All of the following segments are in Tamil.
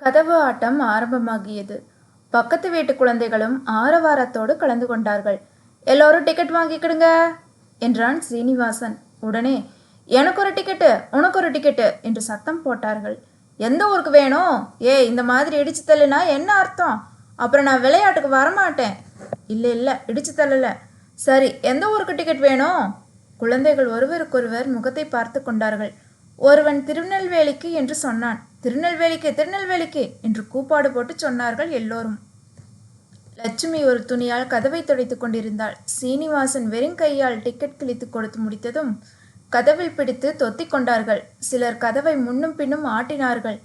கதவு ஆட்டம் ஆரம்பமாகியது. பக்கத்து வீட்டு குழந்தைகளும் ஆரவாரத்தோடு கலந்து கொண்டார்கள். எல்லோரும் டிக்கெட் வாங்கிக்கிடுங்க என்றான் சீனிவாசன். உடனே எனக்கு ஒரு டிக்கெட்டு உனக்கு ஒரு டிக்கெட்டு என்று சத்தம் போட்டார்கள். எந்த ஊருக்கு வேணும்? ஏய் இந்த மாதிரி இடிச்சு தள்ளுனா என்ன அர்த்தம்? அப்புறம் நான் விளையாட்டுக்கு வரமாட்டேன். இல்லை இல்லை இடிச்சு தள்ளல. சரி எந்த ஊருக்கு டிக்கெட் வேணும்? குழந்தைகள் ஒருவருக்கொருவர் முகத்தை பார்த்து கொண்டார்கள். ஒருவன் திருநெல்வேலிக்கு என்று சொன்னான். திருநெல்வேலிக்கு திருநெல்வேலிக்கு என்று கூப்பாடு போட்டு சொன்னார்கள் எல்லோரும். லட்சுமி ஒரு துணியால் கதவை துடைத்து கொண்டிருந்தாள். சீனிவாசன் வெறும் கையால் டிக்கெட் கிழித்து கொடுத்து முடித்ததும் கதவில் பிடித்து தொத்திக் கொண்டார்கள். சிலர் கதவை முன்னும் பின்னும் ஆட்டினார்கள்.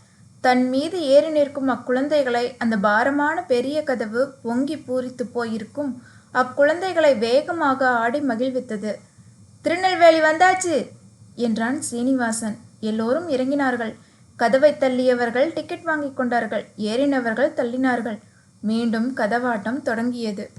தன் மீது ஏறி நிற்கும் அக்குழந்தைகளை அந்த பாரமான பெரிய கதவு பொங்கி பூரித்து போயிருக்கும் அக்குழந்தைகளை வேகமாக ஆடி மகிழ்வித்தது. திருநெல்வேலி வந்தாச்சு! என்றான் சீனிவாசன். எல்லோரும் இறங்கினார்கள். கதவை தள்ளியவர்கள் டிக்கெட் வாங்கி கொண்டார்கள். ஏறினவர்கள் தள்ளினார்கள். மீண்டும் கதவாட்டம் தொடங்கியது.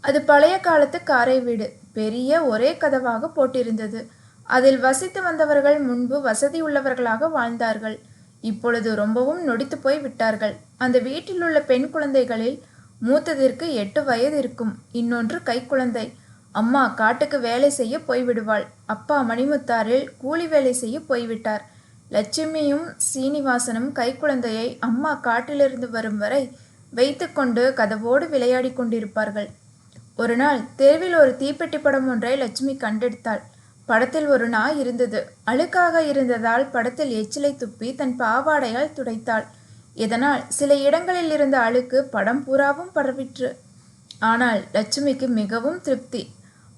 அது பழைய காலத்து காரை வீடு. பெரிய ஒரே கதவாக போட்டிருந்தது. அதில் வசித்து வந்தவர்கள் முன்பு வசதி உள்ளவர்களாக வாழ்ந்தார்கள். இப்பொழுது ரொம்பவும் நொடித்து போய் விட்டார்கள். அந்த வீட்டில் உள்ள பெண் குழந்தைகளில் மூத்ததிற்கு எட்டு வயது இருக்கும். இன்னொன்று கைக்குழந்தை அம்மா காட்டுக்கு வேலை செய்ய போய்விடுவாள். அப்பா மணிமுத்தாரில் கூலி வேலை செய்ய போய்விட்டார். லட்சுமியும் சீனிவாசனும் கைக்குழந்தையை அம்மா காட்டிலிருந்து வரும் வரை வைத்துக்கொண்டு கதவோடு விளையாடி கொண்டிருப்பார்கள். ஒரு நாள் தெருவில் ஒரு தீப்பெட்டி படம் ஒன்றை லட்சுமி கண்டெடுத்தாள். படத்தில் ஒரு நாய் இருந்தது. அழுக்காக இருந்ததால் படத்தில் எச்சிலை துப்பி தன் பாவாடையால் துடைத்தாள். இதனால் சில இடங்களில் இருந்த அழுக்கு படம் பூராவும் பரவிற்று. ஆனால் லட்சுமிக்கு மிகவும் திருப்தி.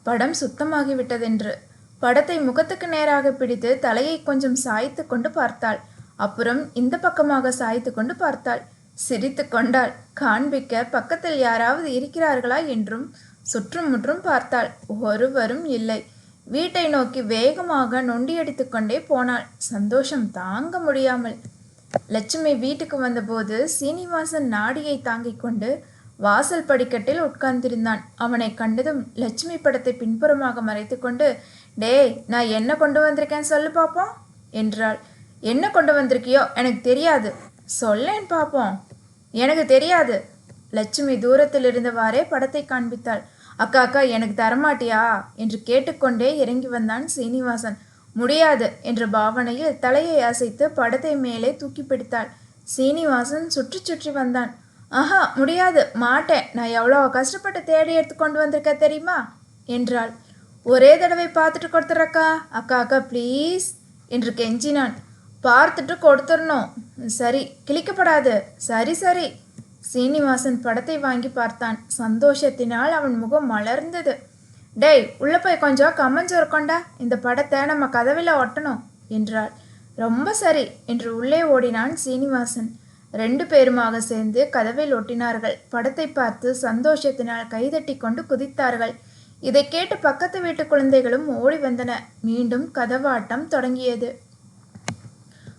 படம் சுத்தமாகிவிட்டதென்று. படத்தை முகத்துக்கு நேராக பிடித்து தலையை கொஞ்சம் சாய்த்து கொண்டு பார்த்தாள். அப்புறம் இந்த பக்கமாக சாய்த்து கொண்டு பார்த்தாள். சிரித்து கொண்டாள். காண்பிக்க பக்கத்தில் யாராவது இருக்கிறார்களா என்றும் சுற்றும் முற்றும் பார்த்தாள். ஒருவரும் இல்லை. வீட்டை நோக்கி வேகமாக நொண்டியடித்து கொண்டே போனாள். சந்தோஷம் தாங்க முடியாமல். லட்சுமி வீட்டுக்கு வந்தபோது சீனிவாசன் நாடியை தாங்கிக் கொண்டு வாசல் படிக்கட்டில் உட்கார்ந்திருந்தான். அவனை கண்டதும் லட்சுமி படத்தை பின்புறமாக மறைத்துக்கொண்டு டேய் நான் என்ன கொண்டு வந்திருக்கேன் சொல்லு பார்ப்போம் என்றாள். என்ன கொண்டு வந்திருக்கியோ எனக்கு தெரியாது. சொல்லேன் பார்ப்போம் எனக்கு தெரியாது. லட்சுமி தூரத்தில் இருந்தவாறே படத்தை காண்பித்தாள். அக்கா அக்கா எனக்கு தரமாட்டியா? என்று கேட்டுக்கொண்டே இறங்கி வந்தான் சீனிவாசன். முடியாது என்ற பாவனையில் தலையை அசைத்து படத்தை மேலே தூக்கி பிடித்தாள். சீனிவாசன் சுற்றி சுற்றி வந்தான். ஆஹா முடியாது மாட்டேன். நான் எவ்வளோ கஷ்டப்பட்டு தேடி எடுத்து கொண்டு வந்திருக்க தெரியுமா? என்றாள். ஒரே தடவை பார்த்துட்டு கொடுத்துறக்கா அக்கா அக்கா ப்ளீஸ் என்று கெஞ்சினான் பார்த்துட்டு கொடுத்துடணும் சரி கிழிக்கப்படாது. சரி சரி. சீனிவாசன் படத்தை வாங்கி பார்த்தான். சந்தோஷத்தினால் அவன் முகம் மலர்ந்தது. டேய் உள்ளே போய் கொஞ்சம் கம்மஞ்சோறு கொண்டா. இந்த படத்தை நம்ம கதவில் ஒட்டணும் என்றாள். ரொம்ப சரி என்று உள்ளே ஓடினான் சீனிவாசன். ரெண்டு பேருமாக சேர்ந்து கதவில் ஒட்டினார்கள். படத்தை பார்த்து சந்தோஷத்தினால் கைதட்டி கொண்டு குதித்தார்கள். இதை கேட்டு பக்கத்து வீட்டு குழந்தைகளும் ஓடி வந்தன. மீண்டும் கதவாட்டம் தொடங்கியது.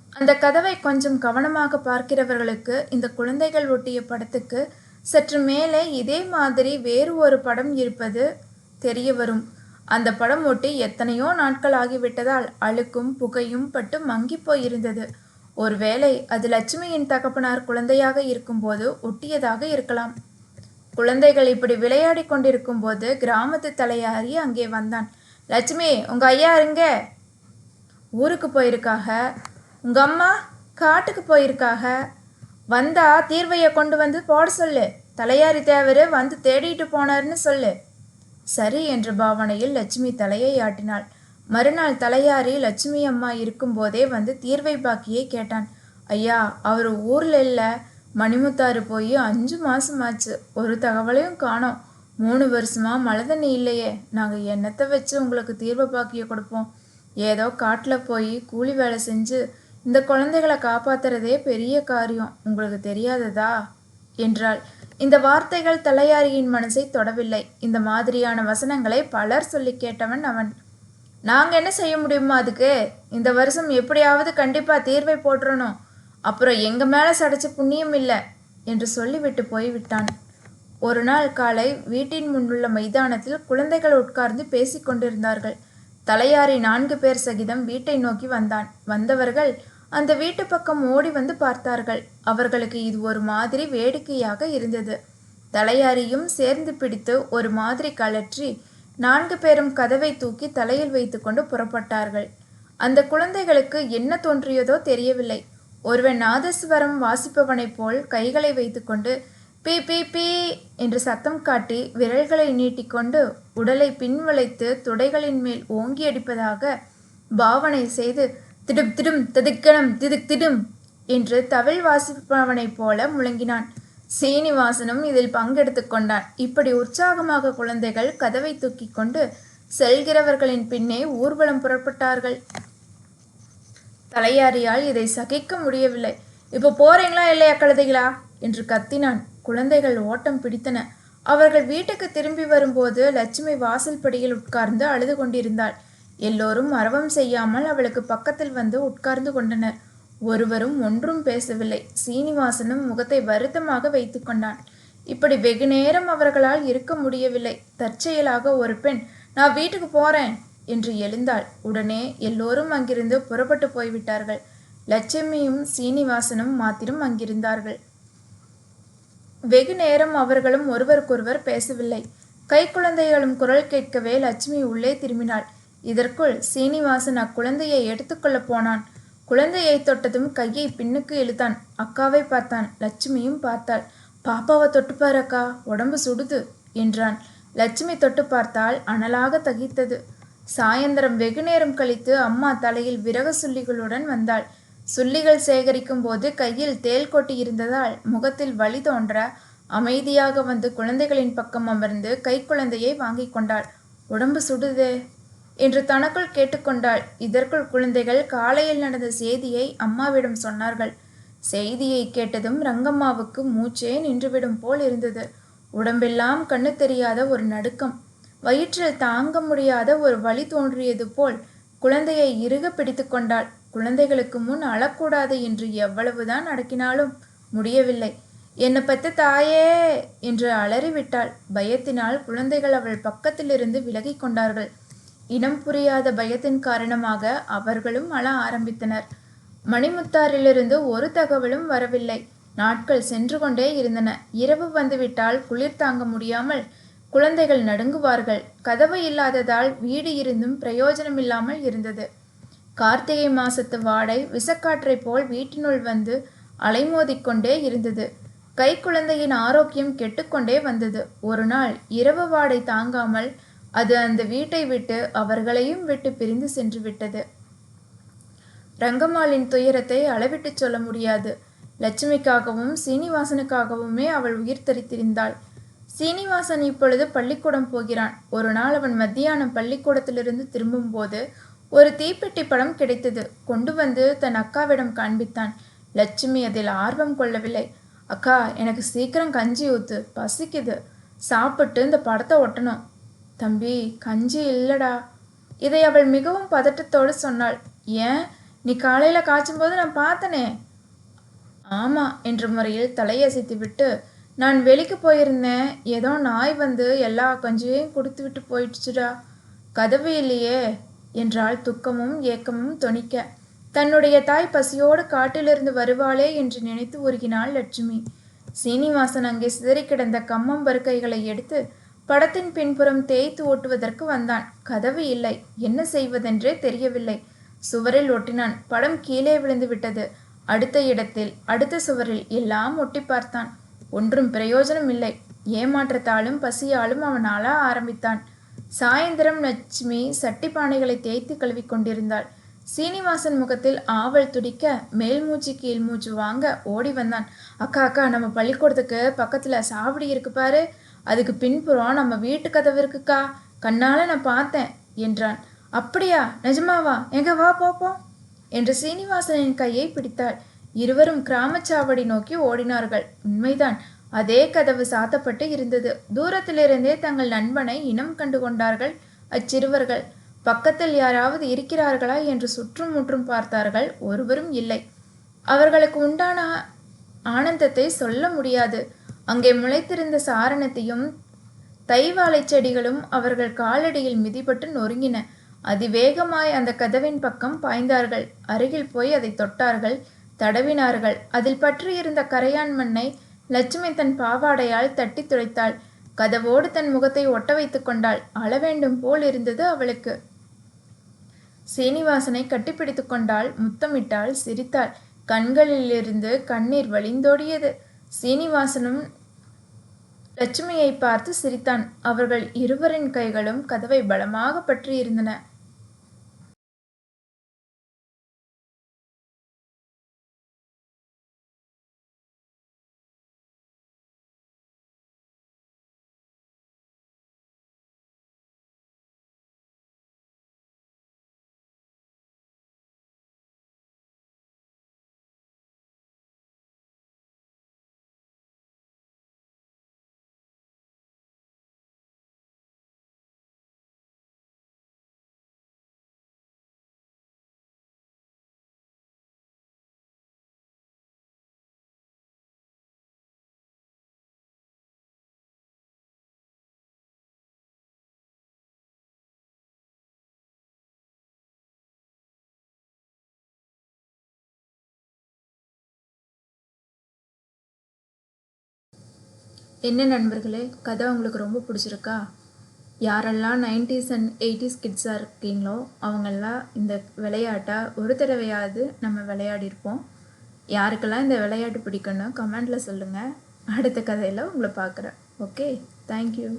அந்த கதவை கொஞ்சம் கவனமாக பார்க்கிறவர்களுக்கு இந்த குழந்தைகள் ஒட்டிய படத்துக்கு சற்று மேலே இதே மாதிரி வேறு ஒரு படம் இருப்பது தெரிய வரும். அந்த படம் ஒட்டி எத்தனையோ நாட்கள் ஆகிவிட்டதால் அழுக்கும் புகையும் பட்டு மங்கி போயிருந்தது. ஒருவேளை அது லட்சுமியின் தகப்பனார் குழந்தையாக இருக்கும்போது ஒட்டியதாக இருக்கலாம். குழந்தைகள் இப்படி விளையாடி கொண்டிருக்கும் போது கிராமத்து தலையாரி அங்கே வந்தான். லட்சுமி உங்க ஐயா இருங்க ஊருக்கு போயிருக்காக. உங்க அம்மா காட்டுக்கு போயிருக்காக. வந்தா தீர்வையை கொண்டு வந்து போட சொல்லு. தலையாரி தேவர் வந்து தேடிட்டு போனார்னு சொல்லு. சரி என்ற பாவனையில் லட்சுமி தலையை ஆட்டினாள். மறுநாள் தலையாரி லட்சுமி அம்மா இருக்கும்போதே வந்து தீர்வை பாக்கியை கேட்டான். ஐயா அவர் ஊரில் இல்லை. மணிமுத்தாறு போய் அஞ்சு மாதம் ஆச்சு ஒரு தகவலையும் காணோம். மூணு வருஷமா மழை தண்ணி இல்லையே. நாங்கள் என்னத்தை வச்சு உங்களுக்கு தீர்வை பாக்கிய கொடுப்போம்? ஏதோ காட்டில் போய் கூலி வேலை செஞ்சு இந்த குழந்தைகளை காப்பாத்துறதே பெரிய காரியம். உங்களுக்கு தெரியாததா? என்றாள். இந்த வார்த்தைகள் தலையாரியின் மனசை தொடவில்லை. இந்த மாதிரியான வசனங்களை பலர் சொல்லி கேட்டவன் அவன். நாங்கள் என்ன செய்ய முடியுமா அதுக்கு? இந்த வருஷம் எப்படியாவது கண்டிப்பாக தீர்வை போட்டுறணும் அப்புறம் எங்கள் மேலே சடைச்ச புண்ணியம் இல்லை என்று சொல்லிவிட்டு போய்விட்டான். ஒரு நாள் காலை வீட்டின் முன்னுள்ள மைதானத்தில் குழந்தைகள் உட்கார்ந்து பேசிக் கொண்டிருந்தார்கள். தலையாரி நான்கு பேர் சகிதம் வீட்டை நோக்கி வந்தான். வந்தவர்கள் அந்த வீட்டு பக்கம் ஓடி வந்து பார்த்தார்கள். அவர்களுக்கு இது ஒரு மாதிரி வேடிக்கையாக இருந்தது. தலையாரியும் சேர்ந்து பிடித்து ஒரு மாதிரி கழற்றி நான்கு பேரும் கதவை தூக்கி தலையில் வைத்துக்கொண்டு புறப்பட்டார்கள். அந்த குழந்தைகளுக்கு என்ன தோன்றியதோ தெரியவில்லை. ஒருவன் நாதஸ்வரம் வாசிப்பவனைப் போல் கைகளை வைத்துக்கொண்டு பீ பீ பீ என்று சத்தம் காட்டி விரல்களை நீட்டிக்கொண்டு உடலை பின்வளைத்து துடைகளின் மேல் ஓங்கி அடிப்பதாக பாவனை செய்து திடும் திடும் திடுக்கணம் திடுக் திடும் என்று தவில் வாசிப்பவனைப் போல முழங்கினான். சீனிவாசனும் இதில் பங்கெடுத்து கொண்டான். இப்படி உற்சாகமாக குழந்தைகள் கதவை தூக்கிக் கொண்டு செல்கிறவர்களின் பின்னே ஊர்வலம் புறப்பட்டார்கள். தலையாரியால் இதை சகிக்க முடியவில்லை. இப்போ போறீங்களா இல்லையா கழுதைகளா? என்று கத்தினான். குழந்தைகள் ஓட்டம் பிடித்தன. அவர்கள் வீட்டுக்கு திரும்பி வரும்போது லட்சுமி வாசல் படியில் உட்கார்ந்து அழுது கொண்டிருந்தாள். எல்லோரும் அரவம் செய்யாமல் அவளுக்கு பக்கத்தில் வந்து உட்கார்ந்து கொண்டனர். ஒருவரும் ஒன்றும் பேசவில்லை. சீனிவாசனும் முகத்தை வருத்தமாக வைத்து கொண்டான். இப்படி வெகு நேரம் அவர்களால் இருக்க முடியவில்லை. தற்செயலாக ஒரு பெண் நான் வீட்டுக்கு போறேன். என்று எழுந்தாள். உடனே எல்லோரும் அங்கிருந்து புறப்பட்டு போய்விட்டார்கள். லட்சுமியும் சீனிவாசனும் மாத்திரம் அங்கிருந்தார்கள். வெகு நேரம் அவர்களும் ஒருவருக்கொருவர் பேசவில்லை. கைக்குழந்தைகளும் குரல் கேட்கவே லட்சுமி உள்ளே திரும்பினாள். இதற்குள் சீனிவாசன் அக்குழந்தையை எடுத்துக்கொள்ளப் போனான். குழந்தையை தொட்டதும் கையை பின்னுக்கு இழுத்தான். அக்காவை பார்த்தான். லட்சுமியும் பார்த்தாள். பாப்பாவை தொட்டுப்பார் அக்கா. உடம்பு சுடுது என்றான். லட்சுமி தொட்டு பார்த்தால் அனலாக தகித்தது. சாயந்தரம் வெகு நேரம் கழித்து அம்மா தலையில் விரக சுள்ளிகளுடன் வந்தாள். சுள்ளிகள் சேகரிக்கும் போது கையில் தேள் கொட்டி இருந்ததால் முகத்தில் வலி தோன்ற அமைதியாக வந்து குழந்தைகளின் பக்கம் அமர்ந்து கைக்குழந்தையை வாங்கி கொண்டாள். உடம்பு சுடுதே என்று தனக்குள் கேட்டுக்கொண்டாள். இதற்குள் குழந்தைகள் காலையில் நடந்த செய்தியை அம்மாவிடம் சொன்னார்கள். செய்தியை கேட்டதும் ரங்கம்மாவுக்கு மூச்சே நின்றுவிடும் போல் இருந்தது. உடம்பெல்லாம் கண்ணு தெரியாத ஒரு நடுக்கம். வயிற்றில் தாங்க முடியாத ஒரு வழி தோன்றியது போல் குழந்தையை இறுக பிடித்து கொண்டாள். குழந்தைகளுக்கு முன் அழக்கூடாது என்று எவ்வளவுதான் அடக்கினாலும் முடியவில்லை. என்னை பத்து தாயே என்று அலறிவிட்டாள். பயத்தினால் குழந்தைகள் அவள் பக்கத்திலிருந்து விலகி கொண்டார்கள். இனம் புரியாத பயத்தின் காரணமாக அவர்களும் அழ ஆரம்பித்தனர். மணிமுத்தாரிலிருந்து ஒரு தகவலும் வரவில்லை. நாட்கள் சென்று கொண்டே இருந்தன. இரவு வந்துவிட்டால் குளிர் தாங்க முடியாமல் குழந்தைகள் நடுங்குவார்கள். கதவு இல்லாததால் வீடு இருந்தும் பிரயோஜனமில்லாமல் இருந்தது. கார்த்திகை மாசத்து வாடை விசக்காற்றை போல் வீட்டினுள் வந்து அலைமோதிக்கொண்டே இருந்தது. கை குழந்தையின் ஆரோக்கியம் கெட்டுக்கொண்டே வந்தது. ஒரு நாள் இரவு வாடை தாங்காமல் அது அந்த வீட்டை விட்டு அவர்களையும் விட்டு பிரிந்து சென்று விட்டது. ரங்கம்மாளின் துயரத்தை அளவிட்டு சொல்ல முடியாது. லட்சுமிக்காகவும் சீனிவாசனுக்காகவுமே அவள் உயிர் தரித்திருந்தாள். சீனிவாசன் இப்பொழுது பள்ளிக்கூடம் போகிறான். ஒரு நாள் அவன் மத்தியானம் பள்ளிக்கூடத்திலிருந்து திரும்பும்போது ஒரு தீப்பெட்டி படம் கிடைத்தது. கொண்டு வந்து தன் அக்காவிடம் காண்பித்தான். லட்சுமி அதில் ஆர்வம் கொள்ளவில்லை. அக்கா எனக்கு சீக்கிரம் கஞ்சி ஊத்து. பசிக்குது. சாப்பிட்டு இந்த படத்தை ஒட்டணும். தம்பி கஞ்சி இல்லடா. இதை அவள் மிகவும் பதட்டத்தோடு சொன்னாள். ஏன்? நீ காலையில் காய்ச்சும்போது நான் பார்த்தனே. ஆமாம் என்ற முறையில் தலையசைத்து விட்டு நான் வெளிக்கு போயிருந்தேன். ஏதோ நாய் வந்து எல்லா கஞ்சியையும் கொடுத்து விட்டு போயிடுச்சுடா. கதவு இல்லையே என்றால் துக்கமும் ஏக்கமும் தொனிக்க. தன்னுடைய தாய் பசியோடு காட்டிலிருந்து வருவாளே என்று நினைத்து உருகினாள் லட்சுமி. சீனிவாசன் அங்கே சிதறி கிடந்த கம்மம் பருக்கைகளை எடுத்து படத்தின் பின்புறம் தேய்த்து ஓட்டுவதற்கு வந்தான். கதவு இல்லை. என்ன செய்வதென்றே தெரியவில்லை. சுவரில் ஒட்டினான். படம் கீழே விழுந்து விட்டது. அடுத்த இடத்தில் அடுத்த சுவரில் எல்லாம் ஒட்டி பார்த்தான். ஒன்றும் பிரயோஜனம் இல்லை. ஏமாற்றத்தாலும் பசியாலும் அவன் அழ ஆரம்பித்தான். சாயந்தரம் லட்சுமி சட்டி பானைகளை தேய்த்து கழுவி கொண்டிருந்தாள். சீனிவாசன் முகத்தில் ஆவல் துடிக்க மேல் மூச்சு கீழ் மூச்சு வாங்க ஓடி வந்தான். அக்கா அக்கா நம்ம பள்ளிக்கூடத்துக்கு பக்கத்தில் சாவடி இருக்கு பாரு. அதுக்கு பின்புறம் நம்ம வீட்டு கதவு இருக்குக்கா. கண்ணால நான் பார்த்தேன் என்றான். அப்படியா நிஜமாவா? எங்க வா போப்போம் என்று சீனிவாசனின் கையை பிடித்தாள். இருவரும் கிராமச்சாவடி நோக்கி ஓடினார்கள். உண்மைதான் அதே கதவு சாத்தப்பட்டு இருந்தது. தூரத்திலிருந்தே தங்கள் நண்பனை இனம் கண்டு கொண்டார்கள் அச்சிறுவர்கள். பக்கத்தில் யாராவது இருக்கிறார்களா என்று சுற்றும் முற்றும் பார்த்தார்கள். ஒருவரும் இல்லை. அவர்களுக்கு உண்டான ஆனந்தத்தை சொல்ல முடியாது. அங்கே முளைத்திருந்த சாரணத்தையும் தைவாழை செடிகளும் அவர்கள் காலடியில் மிதிப்பட்டு நொறுங்கின. அதிவேகமாய் அந்த கதவின் பக்கம் பாய்ந்தார்கள். அருகில் போய் அதை தொட்டார்கள். தடவினார்கள். அதில் பற்றியிருந்த கரையான் மண்ணை லட்சுமி தன் பாவாடையால் தட்டி துடைத்தாள். கதவோடு தன் முகத்தை ஒட்ட வைத்துக் கொண்டாள். அளவேண்டும் போல் இருந்தது அவளுக்கு சீனிவாசனை கட்டிப்பிடித்து கொண்டாள். முத்தமிட்டாள். சிரித்தாள். கண்களிலிருந்து கண்ணீர் வழிந்தோடியது. சீனிவாசனும் லட்சுமியை பார்த்து சிரித்தான். அவர்கள் இருவரின் கைகளும் கதவை பலமாக பற்றியிருந்தன. என்ன நண்பர்களே கதை உங்களுக்கு ரொம்ப பிடிச்சிருக்கா? யாரெல்லாம் நைன்டிஸ் அண்ட் எயிட்டிஸ் கிட்ஸாக இருக்கீங்களோ அவங்கெல்லாம் இந்த விளையாட்டை ஒரு தடவையாவது நம்ம விளையாடிருப்போம். யாருக்கெல்லாம் இந்த விளையாட்டு பிடிக்குன்னு கமெண்டில் சொல்லுங்கள் அடுத்த கதையில் உங்களை பார்க்குறேன். Okay thank you